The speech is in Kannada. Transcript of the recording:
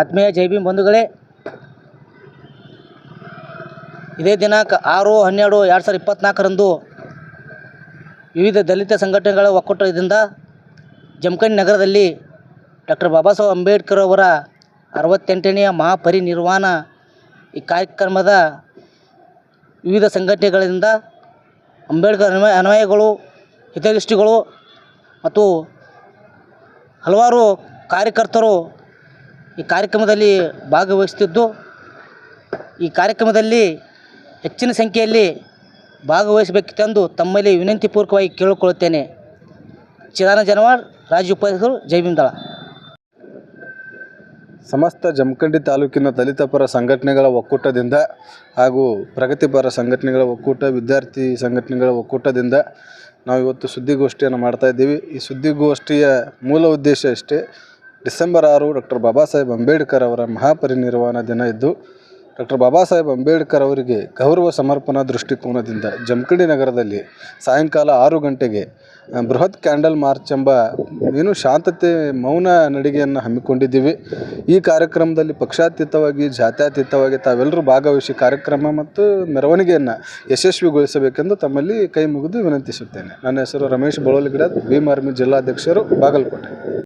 ಆತ್ಮೀಯ ಜೈ ಭೀಮ್ ಬಂಧುಗಳೇ, ಇದೇ ದಿನಾಂಕ ಆರು, ಹನ್ನೆರಡು, ಎರಡು ಸಾವಿರದ ಇಪ್ಪತ್ತ್ನಾಲ್ಕರಂದು ವಿವಿಧ ದಲಿತ ಸಂಘಟನೆಗಳ ಒಕ್ಕೂಟದಿಂದ ಜಮಖಂಡಿ ನಗರದಲ್ಲಿ ಡಾಕ್ಟರ್ ಬಾಬಾ ಸಾಹೇಬ್ ಅಂಬೇಡ್ಕರ್ ಅವರ ಅರವತ್ತೆಂಟನೆಯ ಮಹಾಪರಿನಿರ್ವಾಣ ಈ ಕಾರ್ಯಕ್ರಮದ ವಿವಿಧ ಸಂಘಟನೆಗಳಿಂದ ಅಂಬೇಡ್ಕರ್ ಅನ್ವಯ, ಅನ್ವಯಗಳು, ಹಿತದೃಷ್ಟಿಗಳು ಮತ್ತು ಹಲವಾರು ಕಾರ್ಯಕರ್ತರು ಈ ಕಾರ್ಯಕ್ರಮದಲ್ಲಿ ಭಾಗವಹಿಸುತ್ತಿದ್ದು ಈ ಕಾರ್ಯಕ್ರಮದಲ್ಲಿ ಹೆಚ್ಚಿನ ಸಂಖ್ಯೆಯಲ್ಲಿ ಭಾಗವಹಿಸಬೇಕಿತ್ತೆಂದು ತಮ್ಮಲ್ಲಿ ವಿನಂತಿಪೂರ್ವಕವಾಗಿ ಕೇಳಿಕೊಳ್ಳುತ್ತೇನೆ. ಚಿದಾನ ಜನವಾರ್ ರಾಜ್ಯ ಉಪಾಧ್ಯಕ್ಷರು ಜೈಬಿಂದಳ ಸಮಸ್ತ ಜಮಖಂಡಿ ತಾಲೂಕಿನ ದಲಿತ ಪರ ಸಂಘಟನೆಗಳ ಒಕ್ಕೂಟದಿಂದ ಹಾಗೂ ಪ್ರಗತಿಪರ ಸಂಘಟನೆಗಳ ಒಕ್ಕೂಟ, ವಿದ್ಯಾರ್ಥಿ ಸಂಘಟನೆಗಳ ಒಕ್ಕೂಟದಿಂದ ನಾವು ಇವತ್ತು ಸುದ್ದಿಗೋಷ್ಠಿಯನ್ನು ಮಾಡ್ತಾಯಿದ್ದೀವಿ ಈ ಸುದ್ದಿಗೋಷ್ಠಿಯ ಮೂಲ ಉದ್ದೇಶ ಇಷ್ಟೇ ಡಿಸೆಂಬರ್ ಆರು ಡಾಕ್ಟರ್ ಬಾಬಾ ಸಾಹೇಬ್ ಅಂಬೇಡ್ಕರ್ ಅವರ ಮಹಾಪರಿನಿರ್ವಾಣ ದಿನ ಇದ್ದು, ಡಾಕ್ಟರ್ ಬಾಬಾ ಸಾಹೇಬ್ ಅಂಬೇಡ್ಕರ್ ಅವರಿಗೆ ಗೌರವ ಸಮರ್ಪಣಾ ದೃಷ್ಟಿಕೋನದಿಂದ ಜಮಖಂಡಿ ನಗರದಲ್ಲಿ ಸಾಯಂಕಾಲ ಆರು ಗಂಟೆಗೆ ಬೃಹತ್ ಕ್ಯಾಂಡಲ್ ಮಾರ್ಚ್ ಎಂಬ ಏನು ಶಾಂತತೆ ಮೌನ ನಡಿಗೆಯನ್ನು ಹಮ್ಮಿಕೊಂಡಿದ್ದೀವಿ. ಈ ಕಾರ್ಯಕ್ರಮದಲ್ಲಿ ಪಕ್ಷಾತೀತವಾಗಿ, ಜಾತ್ಯಾತೀತವಾಗಿ ತಾವೆಲ್ಲರೂ ಭಾಗವಹಿಸಿ ಕಾರ್ಯಕ್ರಮ ಮತ್ತು ಮೆರವಣಿಗೆಯನ್ನು ಯಶಸ್ವಿಗೊಳಿಸಬೇಕೆಂದು ತಮ್ಮಲ್ಲಿ ಕೈ ಮುಗಿದು ವಿನಂತಿಸುತ್ತೇನೆ. ನನ್ನ ಹೆಸರು ರಮೇಶ್ ಬಳೋಲಿಗಿಡ, ಭೀಮ್ ಆರ್ಮಿ ಜಿಲ್ಲಾಧ್ಯಕ್ಷರು, ಬಾಗಲಕೋಟೆ.